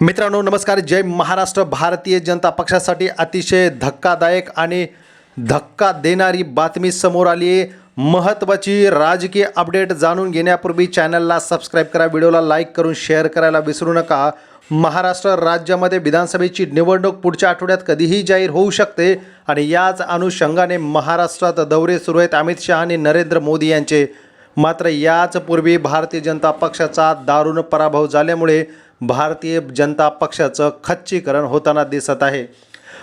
मित्रांनो नमस्कार. जय महाराष्ट्र. भारतीय जनता पक्षासाठी अतिशय धक्कादायक आणि धक्का देणारी बातमी समोर आली आहे. महत्त्वाची राजकीय अपडेट जाणून घेण्यापूर्वी चॅनलला सबस्क्राईब करा व्हिडिओला लाईक करून शेअर करायला विसरू नका. महाराष्ट्र राज्यामध्ये विधानसभेची निवडणूक पुढच्या आठवड्यात कधीही जाहीर होऊ शकते आणि याच अनुषंगाने महाराष्ट्रात दौरे सुरू आहेत. अमित शहा आणि नरेंद्र मोदी यांचे मात्र याच पूर्वी भारतीय जनता पक्षाचा दारुण पराभव झाल्यामुळे भारतीय जनता पक्षाचं खच्चीकरण होताना दिसत आहे.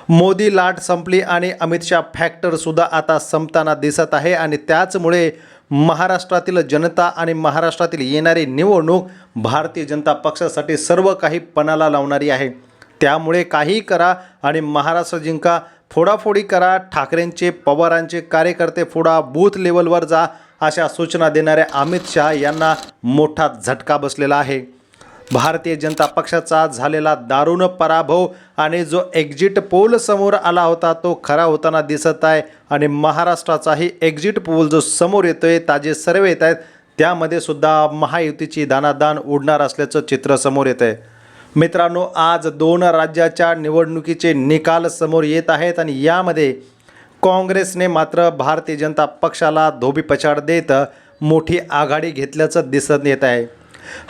मोदी लाट संपली आणि अमित शहा फॅक्टरसुद्धा आता संपताना दिसत आहे आणि त्याचमुळे महाराष्ट्रातील जनता आणि महाराष्ट्रातील येणारी निवडणूक भारतीय जनता पक्षासाठी सर्व काही पणाला लावणारी आहे. त्यामुळे काही करा आणि महाराष्ट्र जिंका फोडाफोडी करा ठाकरेंचे पवारांचे कार्यकर्ते फोडा बूथ लेवलवर जा अशा सूचना देणाऱ्या अमित शहा यांना मोठा झटका बसलेला आहे. भारतीय जनता पक्षाचा झालेला दारुण पराभव आणि जो एक्झिट पोल समोर आला होता तो खरा होताना दिसत आहे आणि महाराष्ट्राचाही एक्झिट पोल जो समोर येतो आहे ताजे सर्वे येत आहेत त्यामध्ये सुद्धा महायुतीची दानादान उडणार असल्याचं चित्र समोर येत आहे मित्रांनो आज दोन राज्याच्या निवडणुकीचे निकाल समोर येत आहेत आणि यामध्ये काँग्रेसने मात्र भारतीय जनता पक्षाला धोबीपछाड देत मोठी आघाडी घेतल्याचं दिसत येत आहे.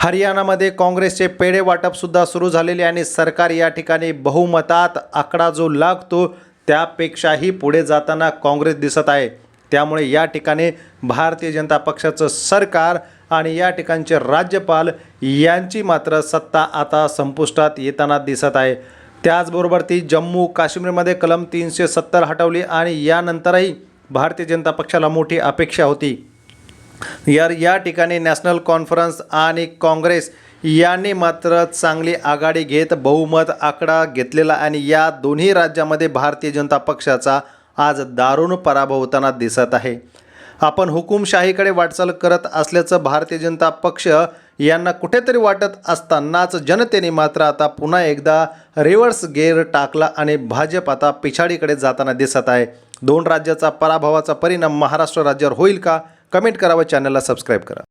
हरियाणामध्ये काँग्रेसचे पेढे वाटपसुद्धा सुरू झालेले आणि सरकार या ठिकाणी बहुमतात आकडा जो लागतो त्यापेक्षाही पुढे जाताना काँग्रेस दिसत आहे. त्यामुळे या ठिकाणी भारतीय जनता पक्षाचं सरकार आणि या ठिकाणचे राज्यपाल यांची मात्र सत्ता आता संपुष्टात येताना दिसत आहे. त्याचबरोबर ती जम्मू काश्मीरमध्ये कलम तीनशे सत्तर हटवली आणि यानंतरही भारतीय जनता पक्षाला मोठी अपेक्षा होती. यार या ठिकाणी नॅशनल कॉन्फरन्स आणि काँग्रेस यांनी मात्र चांगली आघाडी घेत बहुमत आकडा घेतलेला आणि या दोन्ही राज्यामध्ये भारतीय जनता पक्षाचा आज दारुण पराभव होताना दिसत आहे. आपण हुकुमशाहीकडे वाटचाल करत असल्याचं भारतीय जनता पक्ष यांना कुठेतरी वाटत असतानाच जनतेने मात्र आता पुन्हा एकदा रिव्हर्स गेअर टाकला आणि भाजप आता पिछाडीकडे जाताना दिसत आहे. दोन राज्याचा पराभवाचा परिणाम महाराष्ट्र राज्यावर होईल का? कमेंट करा व चॅनलला सबस्क्राईब करा.